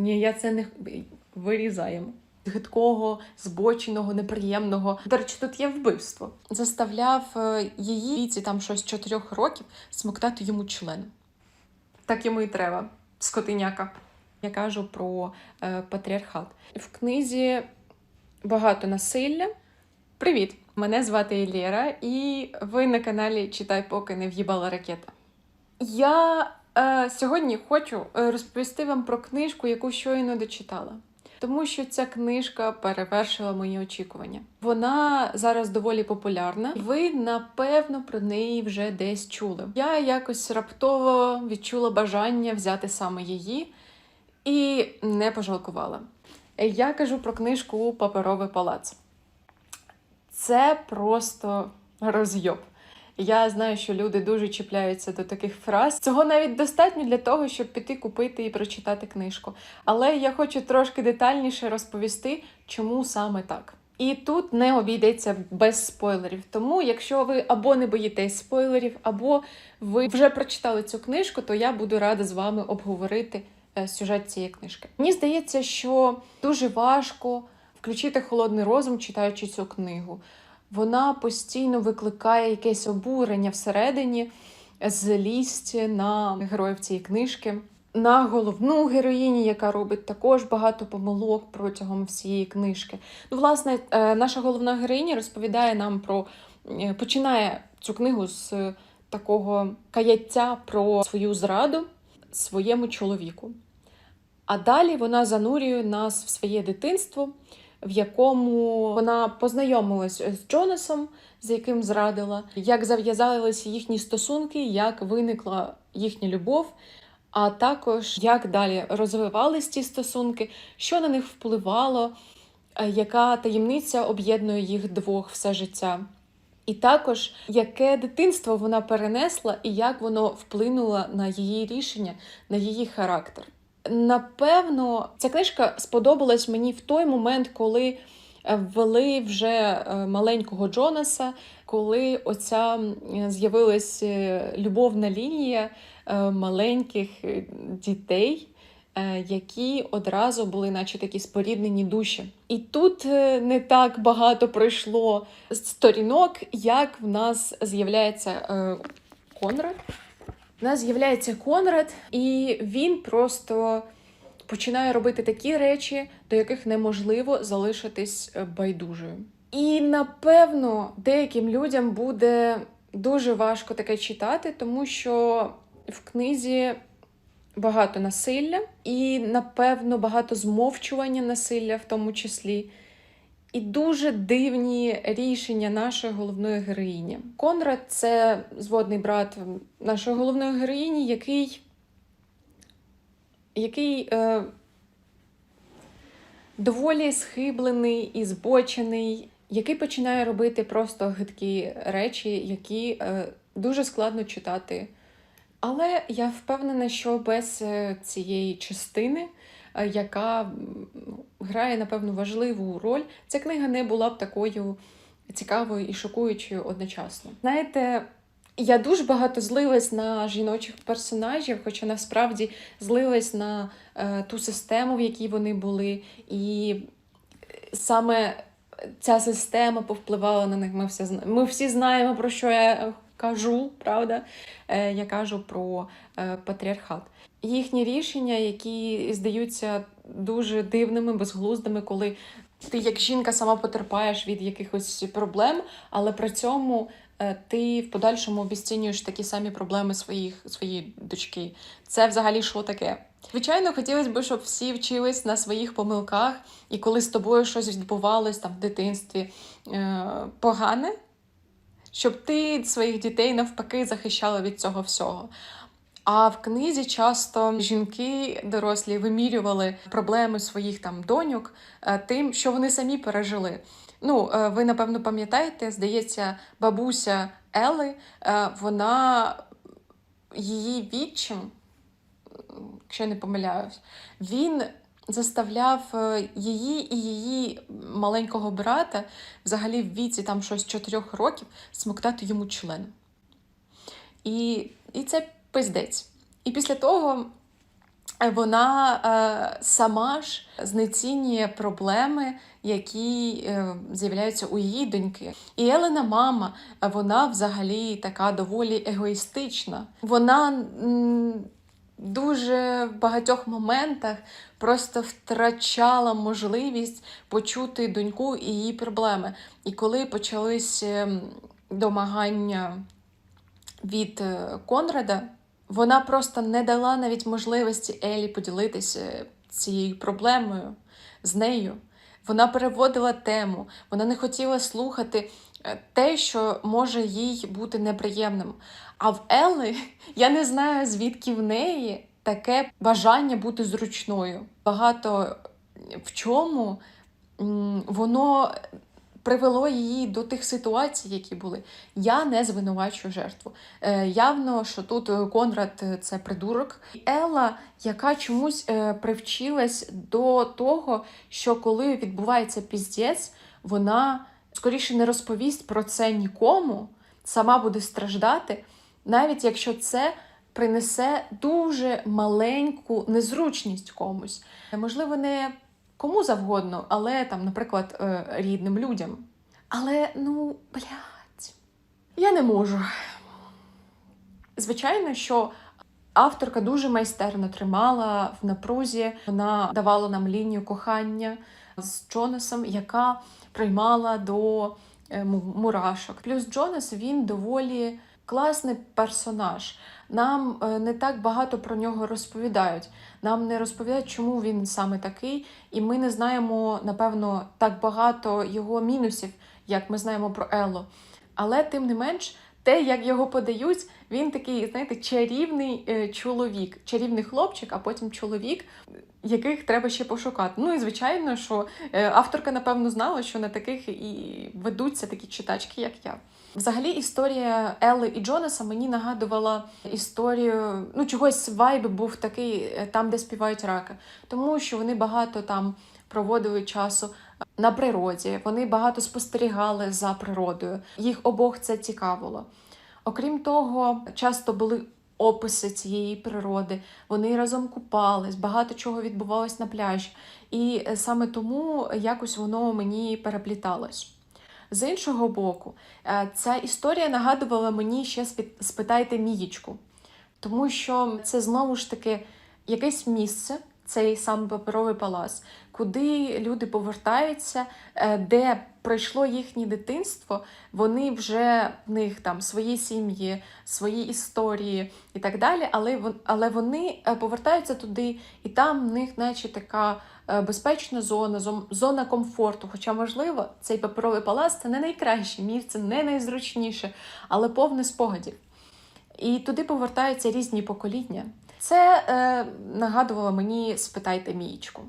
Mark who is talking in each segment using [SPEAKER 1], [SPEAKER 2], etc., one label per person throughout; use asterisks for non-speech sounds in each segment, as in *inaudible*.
[SPEAKER 1] Ні, я це не вирізаємо. Гидкого, збоченого, неприємного. До речі, тут є вбивство. Заставляв е, її віці там щось чотирьох років смоктати йому член. Так йому і треба, скотиняка. Я кажу про е, патріархат. В книзі багато насилля. Привіт! Мене звати Елєра, і ви на каналі Читай, поки не в'їбала ракета. Я сьогодні хочу е, розповісти вам про книжку, яку щойно дочитала. Тому що ця книжка перевершила мої очікування. Вона зараз доволі популярна, ви напевно про неї вже десь чули. Я якось раптово відчула бажання взяти саме її і не пожалкувала. Я кажу про книжку Паперовий палац. Це просто розйоб. Я знаю, що люди дуже чіпляються до таких фраз. Цього навіть достатньо для того, щоб піти купити і прочитати книжку. Але я хочу трошки детальніше розповісти, чому саме так. І тут не обійдеться без спойлерів. Тому, якщо ви або не боїтесь спойлерів, або ви вже прочитали цю книжку, то я буду рада з вами обговорити е, сюжет цієї книжки. Мені здається, що дуже важко включити холодний розум, читаючи цю книгу. Вона постійно викликає якесь обурення всередині, злість на героїв цієї книжки, на головну героїні, яка робить також багато помилок протягом всієї книжки. Ну, власне, е, наша головна героїня розповідає нам про е, починає цю книгу з такого каяття про свою зраду своєму чоловіку. А далі вона занурює нас в своє дитинство, в якому вона познайомилась з Джонасом, з яким зрадила, як зав'язалися їхні стосунки, як виникла їхня любов, а також як далі розвивались ці стосунки, що на них впливало, е, яка таємниця об'єднує їх двох все життя. І також яке дитинство вона перенесла і як воно вплинуло на її рішення, на її характер. Напевно, ця книжка сподобалась мені в той момент, коли е, ввели вже е, маленького Джонаса, коли оця м, з'явилась е, любовна лінія маленьких дітей, які одразу були, наче такі споріднені душі. І тут не так багато пройшло сторінок, як в нас з'являється Конрад. У нас з'являється Конрад, і він просто починає робити такі речі, до яких неможливо залишитись е, байдужою. І напевно деяким людям буде дуже важко таке читати, тому що в книзі багато насилля, і, напевно, багато змовчування насилля в тому числі. І дуже дивні рішення нашої головної героїні. Конрад це зводний брат нашої головної героїні, який, який е, доволі схиблений і збочений, який починає робити просто гидкі речі, які е, дуже складно читати. Але я впевнена, що без е, цієї частини, яка грає, напевно, важливу роль, ця книга не була б такою цікавою і шокуючою одночасно. Знаєте, я дуже багато злилась на жіночих персонажів, хоча насправді злилась на е, ту систему, в якій вони були, і саме ця система повпливала на них. Ми всі, ми всі знаємо, про що я кажу, правда? Е, я кажу про е, патріархат. Їхні рішення, які здаються дуже дивними, безглуздими, коли ти як жінка сама потерпаєш від якихось проблем, але при цьому е, ти в подальшому обіцінюєш такі самі проблеми своїх, своєї дочки. Це взагалі що таке? Звичайно, хотілося б, щоб всі вчились на своїх помилках, і коли з тобою щось відбувалось там в дитинстві погане, щоб ти своїх дітей навпаки захищала від цього всього. А в книзі часто жінки дорослі вимірювали проблеми своїх там доньок е, тим, що вони самі пережили. Ну, е, ви напевно пам'ятаєте, здається, бабуся Ели, е, вона її відчим, якщо я не помиляюсь, він заставляв е, її і її маленького брата, взагалі в віці там щось 4 років, смоктати йому член. І, і це пиздець. І після того е, вона е, сама ж знецінює проблеми, які е, з'являються у її доньки. І Елена, мама, вона взагалі така доволі егоїстична. Вона м, дуже в багатьох моментах просто втрачала можливість почути доньку і її проблеми. І коли почались ем, домагання від е, Конрада, вона просто не дала навіть можливості Елі поділитися цією проблемою з нею. Вона переводила тему, вона не хотіла слухати е, те, що може їй бути неприємним. А в Елли *laughs* я не знаю, звідки в неї таке бажання бути зручною. Багато в чому воно привело її до тих ситуацій, які були. Я не звинувачую жертву. Е, явно, що тут е, Конрад е, це придурок. Елла, яка чомусь е, привчилась до того, що коли відбувається піздець, вона скоріше не розповість про це нікому, сама буде страждати, навіть якщо це принесе дуже маленьку незручність комусь. Можливо, не кому завгодно, але там, наприклад, е, рідним людям. Але ну, блядь, я не можу. Звичайно, що авторка дуже майстерно тримала в напрузі. Вона давала нам лінію кохання з Джонасом, яка приймала до е, мурашок. Плюс Джонас він доволі класний персонаж. Нам е, не так багато про нього розповідають. Нам не розповідають, чому він саме такий, і ми не знаємо, напевно, так багато його мінусів, як ми знаємо про Елло. Але тим не менш, те, як його подають, він такий, знаєте, чарівний е, чоловік, чарівний хлопчик, а потім чоловік, яких треба ще пошукати. Ну і звичайно, що е, авторка, напевно, знала, що на таких і ведуться такі читачки, як я. Взагалі, історія Елли і Джонаса мені нагадувала історію. Ну, чогось вайб був такий е, там, де співають раки, тому що вони багато там проводили часу на природі, вони багато спостерігали за природою. Їх обох це цікавило. Окрім того, часто були описи цієї природи, вони разом купались, багато чого відбувалось на пляжі. І е, саме тому якось воно мені перепліталось. З іншого боку, е, ця історія нагадувала мені ще спитайте Мієчку, тому що це знову ж таки якесь місце, цей сам паперовий палац, куди люди повертаються, е, де пройшло їхнє дитинство, вони вже в них там свої сім'ї, свої історії і так далі. Але але вони е, повертаються туди, і там в них, наче така е, безпечна зона, зона комфорту. Хоча, можливо, цей паперовий палац це не найкраще місце, не найзручніше, але повне спогадів. І туди повертаються різні покоління. Це е, нагадувало мені спитайте Мієчку.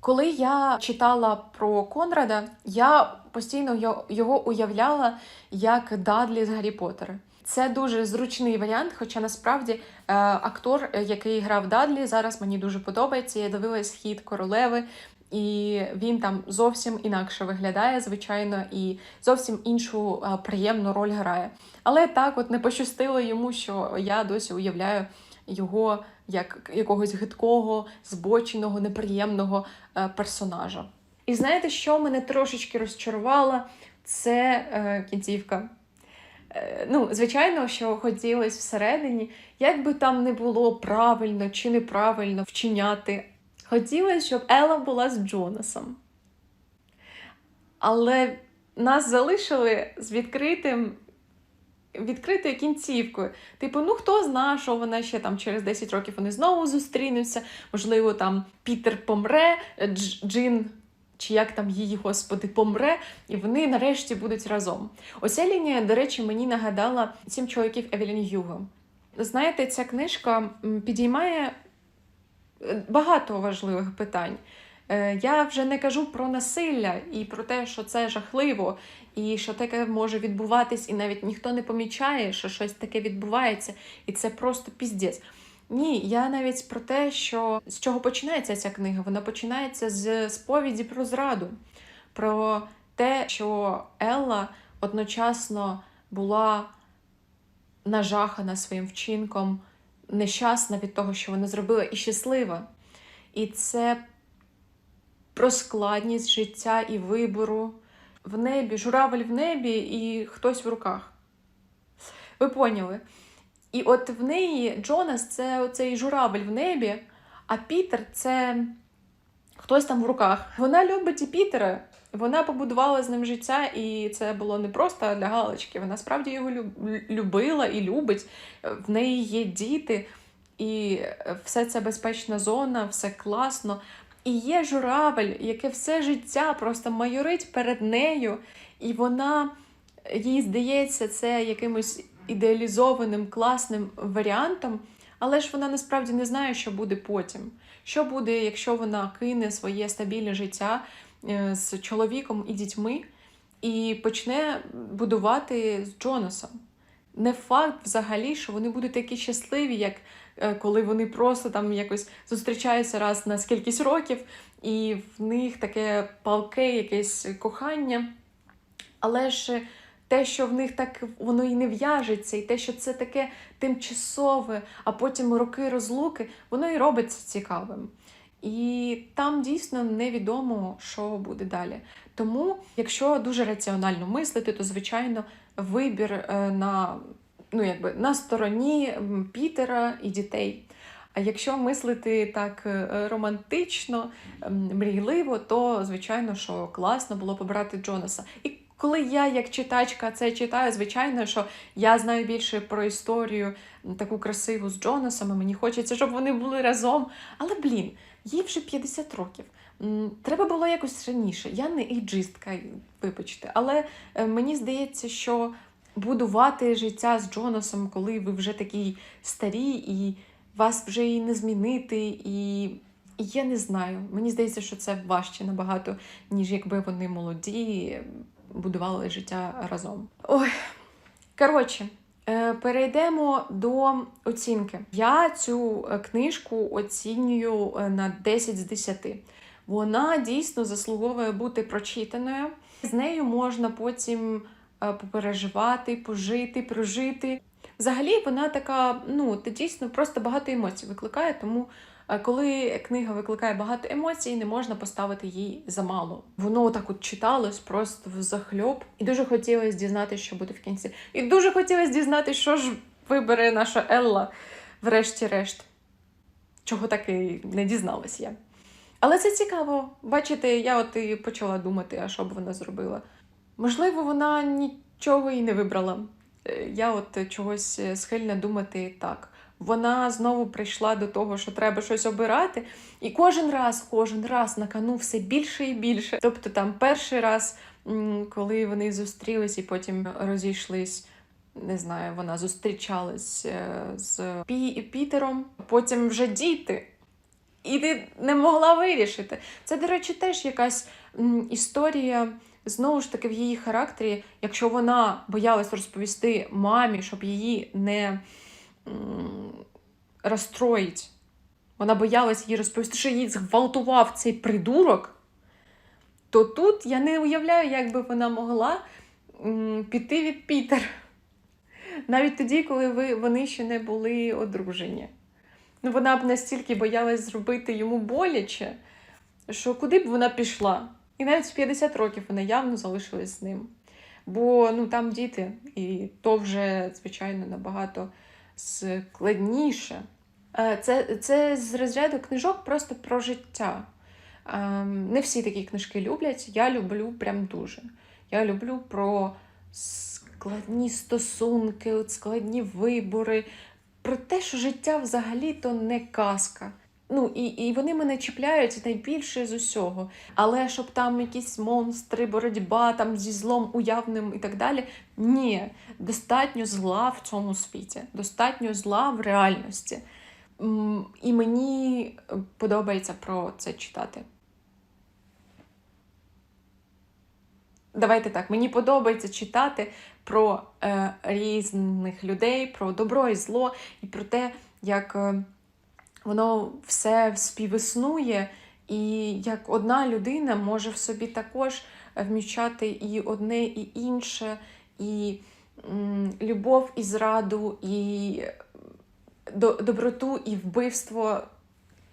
[SPEAKER 1] Коли я читала про Конрада, я постійно його уявляла як Дадлі з Гаррі Поттера. Це дуже зручний варіант, хоча насправді е, актор, який грав Дадлі, зараз мені дуже подобається. Я дивилась хід королеви, і він там зовсім інакше виглядає, звичайно, і зовсім іншу е, приємну роль грає. Але так, от не пощастило йому, що я досі уявляю його як якогось гидкого, збоченого, неприємного е, персонажа. І знаєте, що мене трошечки розчарувало? Це е, кінцівка. Е, ну, звичайно, що хотілося всередині, як би там не було правильно чи неправильно вчиняти. Хотілося, щоб Елла була з Джонасом. Але нас залишили з відкритим відкритою кінцівкою. Типу, ну хто знає, що вона ще там через 10 років вони знову зустрінуться. Можливо, там Пітер помре, Джин. Чи як там її, господи, помре, і вони нарешті будуть разом. Оця лінія, до речі, мені нагадала сім чоловіків Евелін Юго. Знаєте, ця книжка підіймає е, багато важливих питань. Е, Я вже не кажу про насилля і про те, що це жахливо, і що таке може відбуватись, і навіть ніхто не помічає, що щось таке відбувається, і це просто піздець. Ні, я навіть про те, що з чого починається ця книга. Вона починається з сповіді про зраду, про те, що Елла одночасно була нажахана своїм вчинком, нещасна від того, що вона зробила, і щаслива. і це про складність життя і вибору. В небі, журавель в небі і хтось в руках. Ви поняли? І от в неї Джонас це оцей журавель в небі, а Пітер це хтось там в руках. Вона любить і Пітера. Вона побудувала з ним життя, і це було не просто для галочки. Вона справді його любила і любить. В неї є діти, і все це безпечна зона, все класно. І є журавель, яке все життя просто майорить перед нею, і вона їй здається це якимось ідеалізованим класним варіантом, але ж вона насправді не знає, що буде потім. Що буде, якщо вона кине своє стабільне життя е, з чоловіком і дітьми і почне будувати з Джонасом? Не факт взагалі, що вони будуть такі щасливі, як коли вони просто там якось зустрічаються раз на скількись років, і в них таке палке якесь кохання. Але ж те, що в них так воно і не в'яжеться, і те, що це таке тимчасове, а потім роки розлуки, воно і робиться цікавим. І там дійсно невідомо, що буде далі. Тому, якщо дуже раціонально мислити, то звичайно вибір е, на, ну, якби, на стороні Пітера і дітей. А якщо мислити так е, романтично, мрійливо, то звичайно, що класно було побрати Джонаса. І коли я, як читачка, це читаю, звичайно, що я знаю більше про історію таку красиву з Джонасом, і мені хочеться, щоб вони були разом. Але блін, їй вже 50 років. Треба було якось раніше. Я не ейджистка, вибачте, але е, мені здається, що будувати життя з Джонасом, коли ви вже такі старі, і вас вже і не змінити, і я не знаю. Мені здається, що це важче набагато, ніж якби вони молоді будували життя разом. Ой, коротше. е, Перейдемо до оцінки. Я цю е, книжку оцінюю е, на 10 з 10. Вона дійсно заслуговує бути прочитаною. З нею можна потім попереживати, пожити, прожити. Взагалі, вона така, ну, та дійсно просто багато емоцій викликає, тому е, коли книга викликає багато емоцій, не можна поставити їй замало. Воно так от читалось просто в захльоп. І дуже хотілося дізнатися, що буде в кінці. І дуже хотілося дізнатися, що ж вибере наша Елла, врешті-решт. Чого так і не дізналась я. Але це цікаво. Бачите, я от і почала думати, а що б вона зробила. Можливо, вона нічого і не вибрала. Е, Я от чогось е, схильна думати так. Вона знову прийшла до того, що треба щось обирати, і кожен раз, кожен раз на кону все більше і більше. Тобто, там перший раз, коли вони зустрілись і потім розійшлись, не знаю, вона зустрічалась е, з Пі- Пітером, потім вже діти. І ти не могла вирішити. Це, до речі, теж якась історія, знову ж таки, в її характері, якщо вона боялась розповісти мамі, щоб її не розстроїть, вона боялась їй розповісти, що її зґвалтував цей придурок, то тут я не уявляю, як би вона могла піти від Пітера. Навіть тоді, коли ви, вони ще не були одружені. Ну, вона б настільки боялась зробити йому боляче, що куди б вона пішла. І навіть в 50 років вона явно залишилась з ним. Бо ну, там діти, і то вже, звичайно, набагато складніше. Е, Це, це з розряду книжок просто про життя. Ем, Не всі такі книжки люблять. Я люблю прям дуже. Я люблю про складні стосунки, складні вибори, про те, що життя взагалі то не казка. Ну, і, і вони мене чіпляють найбільше з усього. Але щоб там якісь монстри, боротьба там зі злом уявним і так далі. Ні, достатньо зла в цьому світі, достатньо зла в реальності. І мені подобається про це читати. Давайте так, мені подобається читати про е, різних людей, про добро і зло, і про те, як е, воно все співіснує, і як одна людина може в собі також вміщати і одне, і інше, і любов, і зраду, і до, доброту, і вбивство.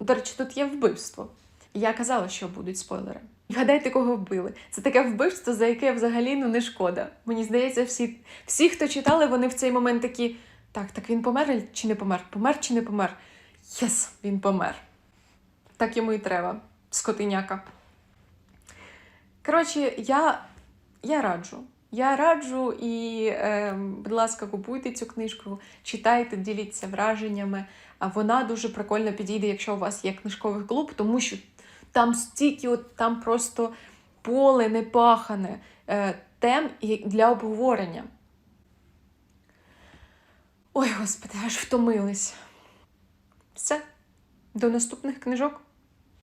[SPEAKER 1] До речі, тут є вбивство. Я казала, що будуть спойлери. Гадайте, кого вбили. Це таке вбивство, за яке взагалі ну не шкода. Мені здається, всі, всі, хто читали, вони в цей момент такі: так, так він помер чи не помер? Помер чи не помер? Єс, він помер. Так йому і треба, скотиняка. Коротше, я, я раджу. Я раджу і, е, будь ласка, купуйте цю книжку, читайте, діліться враженнями. Вона дуже прикольно підійде, якщо у вас є книжковий клуб, тому що там стільки, от там просто поле непахане е, тем для обговорення. Ой, господи, аж втомились. Все, до наступних книжок.